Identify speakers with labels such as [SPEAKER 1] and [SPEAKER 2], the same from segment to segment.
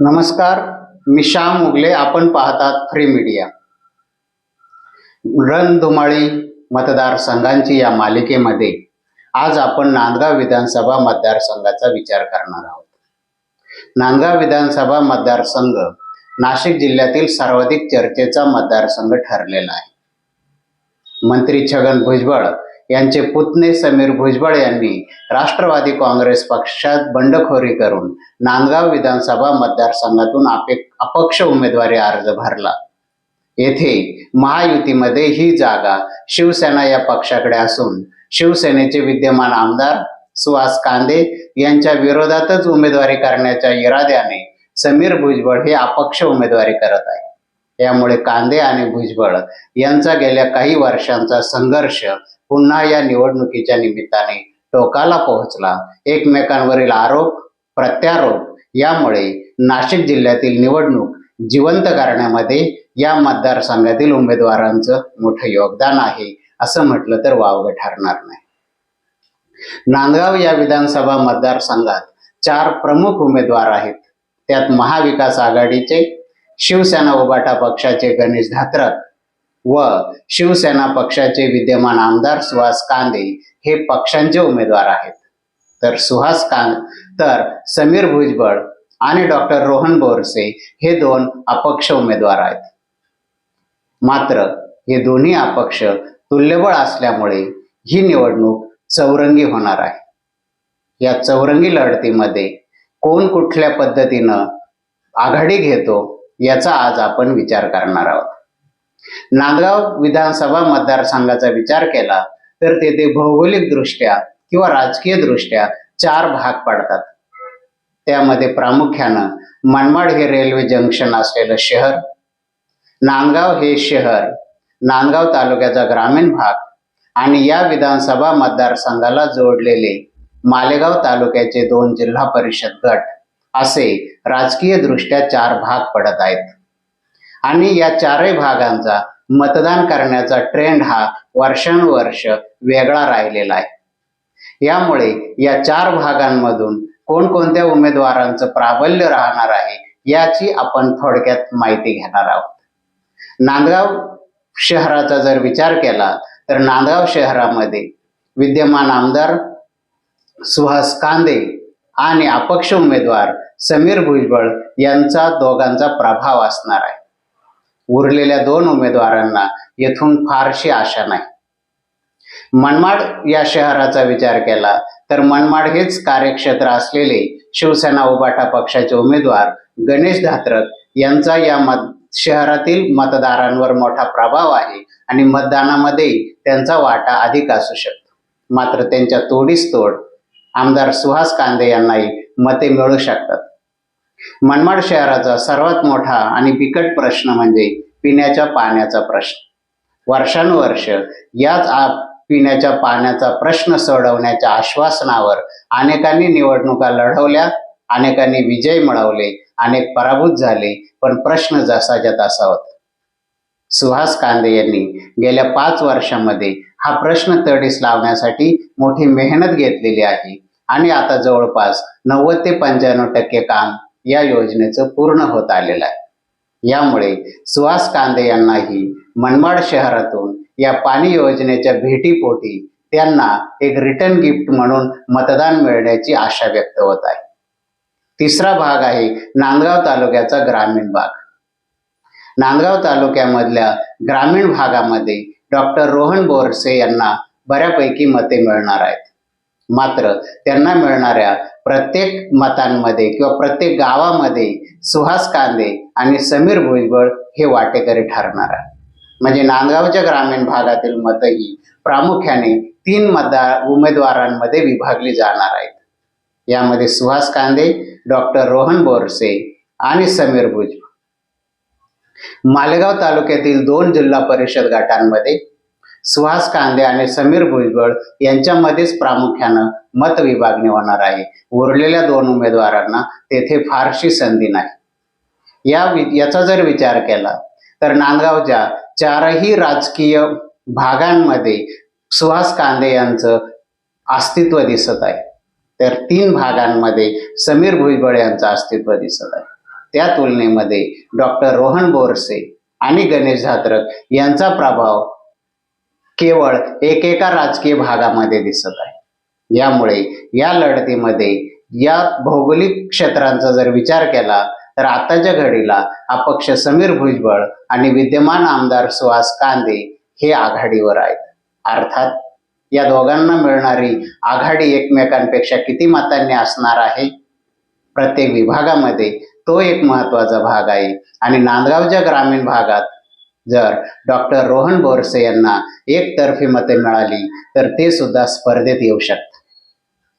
[SPEAKER 1] नमस्कार मी श्याम उगले आपण पाहतात फ्री मीडिया रणधुमाळी मतदारसंघांची या मालिकेमध्ये आज आपण नांदगाव विधानसभा मतदारसंघाचा विचार करणार आहोत. नांदगाव विधानसभा मतदारसंघ नाशिक जिल्ह्यातील सर्वाधिक चर्चेचा मतदारसंघ ठरलेला आहे. मंत्री छगन भुजबळ यांचे पुतणे समीर भुजबळ यांनी राष्ट्रवादी काँग्रेस पक्षात बंडखोरी करून नांदगाव विधानसभा मतदारसंघातून अपक्ष उमेदवारी अर्ज भरला. येथे महायुतीमध्ये ही जागा शिवसेना या पक्षाकडे असून शिवसेनेचे विद्यमान आमदार सुहास कांदे यांच्या विरोधातच उमेदवारी करण्याच्या इराद्याने समीर भुजबळ हे अपक्ष उमेदवारी करत आहे. त्यामुळे कांदे आणि भुजबळ यांचा गेल्या काही वर्षांचा संघर्ष पुन्हा या निवडणुकीच्या निमित्ताने टोकाला पोहोचला. एकमेकांवरील आरोप प्रत्यारोप यामुळे नाशिक जिल्ह्यातील निवडणूक जिवंत करण्यामध्ये या मतदारसंघातील उमेदवारांचं मोठं योगदान आहे असं म्हटलं तर वावगं ठरणार नाही. नांदगाव या विधानसभा मतदारसंघात चार प्रमुख उमेदवार आहेत. त्यात महाविकास आघाडीचे शिवसेना उबाटा पक्षाचे गणेश धात्रक व शिवसेना पक्षाचे विद्यमान आमदार सुहास कांदे हे पक्षांचे उमेदवार आहेत. तर सुहास कांद तर समीर भुजबळ आणि डॉक्टर रोहन बोरसे हे दोन अपक्ष उमेदवार आहेत. मात्र हे दोन्ही अपक्ष तुल्यबळ असल्यामुळे ही निवडणूक चौरंगी होणार आहे. या चौरंगी लढतीमध्ये कोण कुठल्या पद्धतीनं आघाडी घेतो याचा आज आपण विचार करणार आहोत. नांदगाव विधानसभा मतदारसंघाचा विचार केला तर तेथे भौगोलिक दृष्ट्या किंवा राजकीय दृष्ट्या चार भाग पडतात. त्यामध्ये प्रामुख्यानं मनमाड हे रेल्वे जंक्शन असलेलं शहर नांदगाव हे शहर नांदगाव तालुक्याचा ग्रामीण भाग आणि या विधानसभा मतदारसंघाला जोडलेले मालेगाव तालुक्याचे दोन जिल्हा परिषद गट असे राजकीय दृष्ट्या चार भाग पडत आहेत. आणि या चारही भागांचा मतदान करण्याचा ट्रेंड हा वर्षानुवर्ष वेगळा राहिलेला आहे. यामुळे या चार भागांमधून कोणकोणत्या उमेदवारांचं प्राबल्य राहणार आहे याची आपण थोडक्यात माहिती घेणार आहोत. नांदगाव शहराचा जर विचार केला तर नांदगाव शहरामध्ये विद्यमान आमदार सुहास कांदे आणि अपक्ष उमेदवार समीर भुजबळ यांचा दोघांचा प्रभाव असणार आहे. उरलेल्या दोन उमेदवारांना येथून फारशी आशा नाही. मनमाड या शहराचा विचार केला तर मनमाड हेच कार्यक्षेत्र असलेले शिवसेना उबाटा पक्षाचे उमेदवार गणेश धात्रक यांचा या मत शहरातील मतदारांवर मोठा प्रभाव आहे आणि मतदानामध्ये त्यांचा वाटा अधिक असू शकतो. मात्र त्यांच्या तोडीस तोड आमदार सुहास कांदे यांनाही मते मिळू शकतात. मनमाड शहराचा सर्वात मोठा आणि बिकट प्रश्न म्हणजे पिण्याच्या पाण्याचा प्रश्न. वर्षानुवर्ष याच आ पिण्याच्या पाण्याचा प्रश्न सोडवण्याच्या आश्वासनावर अनेकांनी निवडणुका लढवल्या अनेकांनी विजय मिळवले अनेक पराभूत झाले पण प्रश्न जसाच्या तसा होता. सुहास कांदे यांनी गेल्या पाच वर्षामध्ये हा प्रश्न तडीस लावण्यासाठी मोठी मेहनत घेतलेली आहे आणि आता जवळपास नव्वद ते पंच्याण्णव टक्के काम या योजनेचं पूर्ण होत आलेलं आहे. यामुळे सुहास कांदे यांनाही मनमाड शहरातून या पाणी योजनेच्या भेटीपोटी त्यांना एक रिटर्न गिफ्ट म्हणून मतदान मिळण्याची आशा व्यक्त होत आहे. तिसरा भाग आहे नांदगाव तालुक्याचा ग्रामीण भाग. नांदगाव तालुक्यामधल्या ग्रामीण भागामध्ये डॉक्टर रोहन बोरसे यांना बऱ्यापैकी मते मिळणार आहेत. मात्र त्यांना मिळणाऱ्या प्रत्येक मतांमध्ये किंवा प्रत्येक गावामध्ये सुहास कांदे आणि समीर भुजबळ हे वाटेकरी ठरणार आहे म्हणजे नांदगावच्या ग्रामीण भागातील मतही प्रामुख्याने तीन मतदार उमेदवारांमध्ये विभागली जाणार आहेत. यामध्ये सुहास कांदे डॉक्टर रोहन बोरसे आणि समीर भुजबळ. मालेगाव तालुक्यातील दोन जिल्हा परिषद गटांमध्ये सुहास कांदे आणि समीर भुजबळ यांच्यामध्येच प्रामुख्यानं मत विभागणी होणार आहे. उरलेल्या दोन उमेदवारांना तेथे फारशी संधी नाही. या याचा जर विचार केला तर नांदगावच्या चारही राजकीय भागांमध्ये सुहास कांदे यांचं अस्तित्व दिसत आहे. तर तीन भागांमध्ये समीर भुजबळ यांचं अस्तित्व दिसत आहे. त्या तुलनेमध्ये डॉक्टर रोहन बोरसे आणि गणेश धात्रक यांचा प्रभाव केवळ एकेका राजकीय भागामध्ये दिसत आहे. यामुळे या लढतीमध्ये या भौगोलिक क्षेत्रांचा जर विचार केला तर आताच्या घडीला अपक्ष समीर भुजबळ आणि विद्यमान आमदार सुहास कांदे हे आघाडीवर आहेत. अर्थात या दोघांना मिळणारी आघाडी एकमेकांपेक्षा किती मतांनी असणार आहे? प्रत्येक विभागामध्ये तो एक महत्त्वाचा भाग आहे आणि नांदगावच्या ग्रामीण भागात जर डॉक्टर रोहन बोरसे यांना एकतर्फी मते मिळाली तर ते सुद्धा स्पर्धेत येऊ शकतात.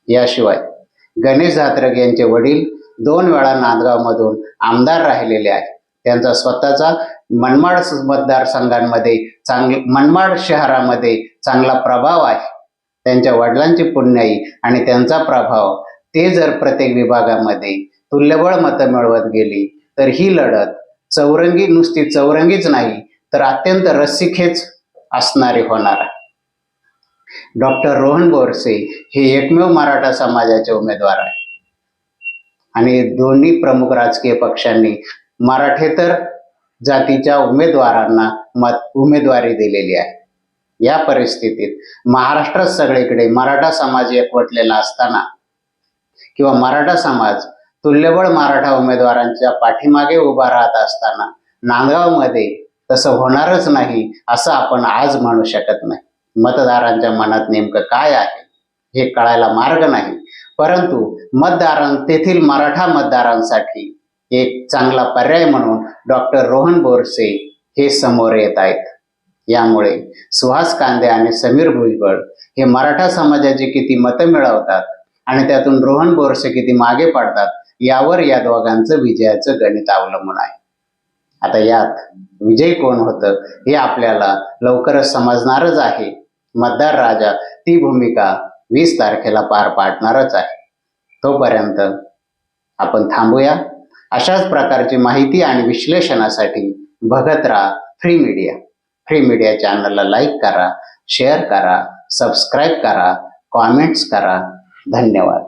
[SPEAKER 1] याशिवाय गणेश जात्रक यांचे वडील दोन वेळा नांदगावमधून आमदार राहिलेले आहेत. त्यांचा स्वतःचा मनमाड मतदारसंघांमध्ये चांगले मनमाड शहरामध्ये चांगला प्रभाव आहे. त्यांच्या वडिलांची पुण्याई आणि त्यांचा प्रभाव ते जर प्रत्येक विभागामध्ये तुल्यबळ मतं मिळवत गेली तर ही लढत चौरंगी नुसती चौरंगीच नाही तर अत्यंत रस्सीखेच असणारे होणार आहे. डॉक्टर रोहन बोरसे हे एकमेव मराठा समाजाचे उमेदवार आहे आणि दोन्ही प्रमुख राजकीय पक्षांनी मराठेतर जातीच्या उमेदवारांना मत उमेदवारी दिलेली आहे. या परिस्थितीत महाराष्ट्रात सगळीकडे मराठा समाज एकवटलेला असताना किंवा मराठा समाज तुल्यबळ मराठा उमेदवारांच्या पाठीमागे उभा राहत असताना नांदगावमध्ये तसं होणारच नाही असं आपण आज म्हणू शकत नाही. मतदारांच्या मनात नेमकं काय आहे? हे कळायला मार्ग नाही. परंतु मतदारां तेथील मराठा मतदारांसाठी एक चांगला पर्याय म्हणून डॉक्टर रोहन बोरसे हे समोर येत आहेत. यामुळे सुहास कांदे आणि समीर भुजबळ हे मराठा समाजाची किती मतं मिळवतात आणि त्यातून रोहन बोरसे किती मागे पडतात यावर या दोघांचं विजयाचं गणित अवलंबून आहे. आता यात विजय कोण होतं हे आपल्याला लवकरच समजणारच आहे. मतदार राजा ती भूमिका वीस तारखेला पार पाडणारच आहे. तोपर्यंत आपण थांबूया. अशाच प्रकारची माहिती आणि विश्लेषणासाठी बघत राहा फ्री मीडिया. फ्री मीडिया चॅनलला लाईक करा शेअर करा सबस्क्राईब करा कॉमेंट्स करा. धन्यवाद.